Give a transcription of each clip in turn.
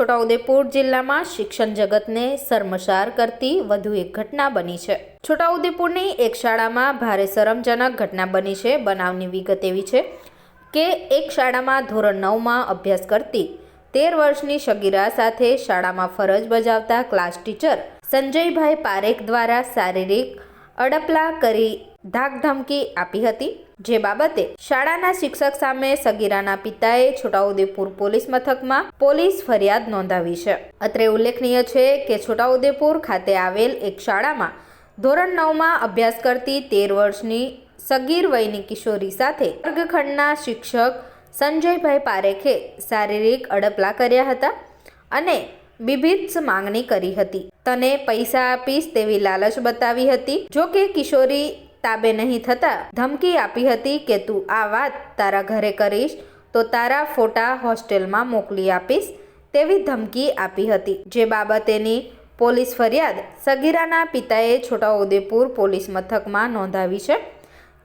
છોટાઉદેપુર જિલ્લામાં શિક્ષણ જગતને શર્મસાર કરતી વધુ એક ઘટના બની છે. છોટાઉદેપુરની એક શાળામાં ભારે શરમજનક ઘટના બની છે. બનાવની વિગત એવી છે કે એક શાળામાં ધોરણ નવમાં અભ્યાસ કરતી તેર વર્ષની સગીરા સાથે શાળામાં ફરજ બજાવતા ક્લાસ ટીચર સંજયભાઈ પારેખ દ્વારા શારીરિક અડપલા કરી ધાકધમકી આપી હતી. જે બાબતે શાળાના શિક્ષક સામે સગીરાના પિતાએ છોટાઉદેપુર પોલીસ મથકમાં પોલીસ ફરિયાદ નોંધાવી છે. અત્રે ઉલ્લેખનીય છે કે છોટાઉદેપુર ખાતે આવેલ એક શાળામાં ધોરણ નવમાં અભ્યાસ કરતી તેર વર્ષની સગીર વયની કિશોરી સાથે વર્ગખંડના શિક્ષક સંજયભાઈ પારેખે શારીરિક અડપલા કર્યા હતા અને બીભત્સ માંગણી કરી હતી. તને પૈસા આપીશ તેવી લાલચ બતાવી હતી. જો કે કિશોરી તાબે નહીં થતા ધમકી આપી હતી કે તું આ વાત તારા ઘરે કરીશ તો તારા ફોટા હોસ્ટેલમાં મોકલી આપીશ તેવી ધમકી આપી હતી. જે બાબતેની પોલીસ ફરિયાદ સગીરાના પિતાએ છોટાઉદેપુર પોલીસ મથકમાં નોંધાવી છે.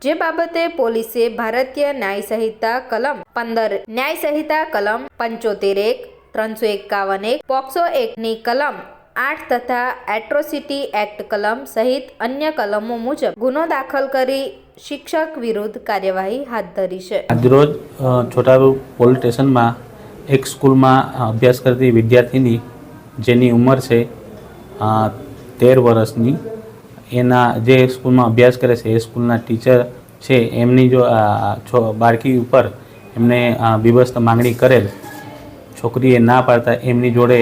જે બાબતે પોલીસે ભારતીય ન્યાય સંહિતા કલમ પંદર ન્યાય સંહિતા કલમ પંચોતેર એક, ત્રણસો એકાવન એક, પોક્સો એકની કલમ આઠ તથા એટ્રોસિટી એક્ટ કલમ સહિત અન્ય કલમો મુજબ ગુનો દાખલ કરી શિક્ષક વિરુદ્ધ કાર્યવાહી હાથ ધરી છે. આજરોજ છોટાઉ પોલીસ સ્ટેશનમાં એક સ્કૂલમાં અભ્યાસ કરતી વિદ્યાર્થીની જેની ઉંમર છે તેર વર્ષની, એના જે સ્કૂલમાં અભ્યાસ કરે છે, એ સ્કૂલના ટીચર છે, એમની જો છો, બાળકી ઉપર એમને બીભસ્ત માંગણી કરેલ, છોકરીએ ના પાડતા એમની જોડે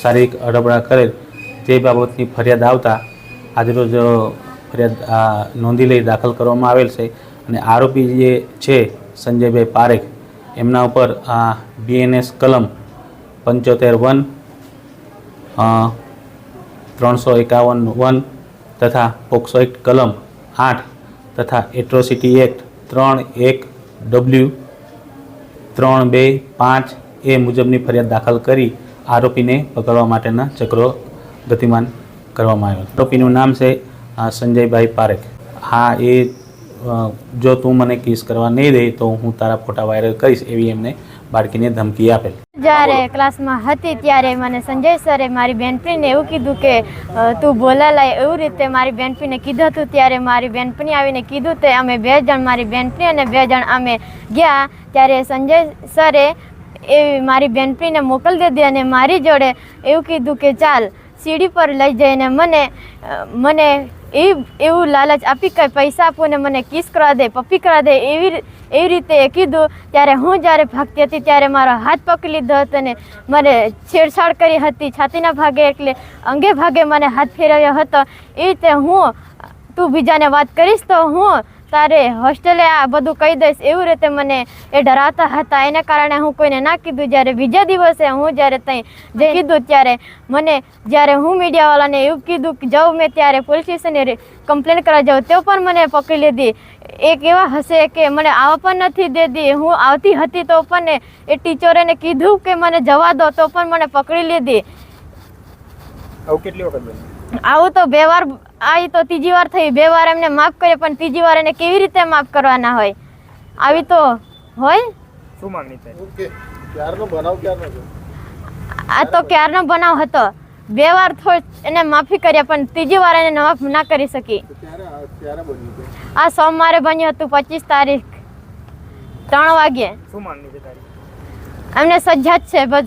શારીરિક અડબડા કરેલ તે બાબતની ફરિયાદ આવતા આજરોજ ફરિયાદ નોંધી લઈ દાખલ કરવામાં આવેલ છે અને આરોપી જે છે સંજયભાઈ પારેખ, એમના ઉપર આ બીએનએસ કલમ પંચોતેર વન ત્રણસો એકાવન વન તથા પોક્સો એક્ટ કલમ આઠ તથા એટ્રોસિટી એક્ટ ત્રણ એક ડબલ્યુ ત્રણ બે પાંચ એ મુજબની ફરિયાદ દાખલ કરી આરોપીને પકડવા માટેના ચક્રો ગતિમાન કરવામાં આવ્યો. આરોપીનું નામ છે સંજયભાઈ પારેખ. હા, એ જો તું મને કિસ કરવા નહીં દે, તો હું તારા ફોટા વાયરલ કરીશ એવી એમને બાળકીને ધમકી આપેલ. જ્યારે ક્લાસમાં હતી ત્યારે મને સંજય સરે મારી બેનપણીને એવું કીધું કે તું બોલાલાય એવું રીતે મારી બેનપણીને કીધું હતું. ત્યારે મારી બેનપણી આવીને કીધું તે અમે બે જણ, મારી બેનપણી અને બે જણ અમે ગયા. ત્યારે સંજય સરે એ મારી બેનપણીને મોકલી દીધી અને મારી જોડે એવું કીધું કે ચાલ સીડી પર લઈ જઈને મને મને એ, એવું લાલચ આપી કે પૈસા આપો ને મને કિસ કરા દે, પપ્પી કરા દે, એવી એવી રીતે એ કીધું. ત્યારે હું જ્યારે ભાગતી હતી ત્યારે મારો હાથ પકડી લીધો હતો અને મને છેડછાડ કરી હતી છાતીના ભાગે એટલે અંગે ભાગે મને હાથ ફેરવ્યો હતો. એ રીતે હું, તું બીજાને વાત કરીશ તો હું તારે હોસ્ટેલે આ બધું કહી દઈશ. એવું રીતે મને એ ડરાતા હતા. એના કારણે હું કોઈને ના કીધું. જ્યારે બીજા દિવસે હું જ્યારે ત્યાં જે કીધું ત્યારે મને જ્યારે હું મીડિયાવાળાને એવું કીધું કે જાઉં મેં ત્યારે પોલીસ સ્ટેશને કમ્પ્લેન કરવા જાઉં તો પણ મને પકડી લીધી. એક એવા હશે કે મને આવવા પણ નથી દેતી. હું આવતી હતી તો પણ એ- ટીચરોને કીધું કે મને જવા દો તો પણ મને પકડી લીધી. આવું તો બે વાર આવી તો ત્રીજી વાર થઈ. બે વાર એમને માફ કરે પણ ત્રીજી વાર એને કેવી રીતે માફ કરવાના હોય? આવી તો હોય? શું માંગણી થાય? ઓકે. ક્યારનો બનાવ ક્યારનો છે? આ તો ક્યારનો બનાવ હતો? બે વાર થોડ એને માફી કર્યા પણ ત્રીજી વાર એને માફ ના કરી શકી. આ- સોમવારે બન્યું હતું પચીસ તારીખ ત્રણ વાગ્યે. શું માંગણી છે તારી? એમને સજ્જા જ છે બસ.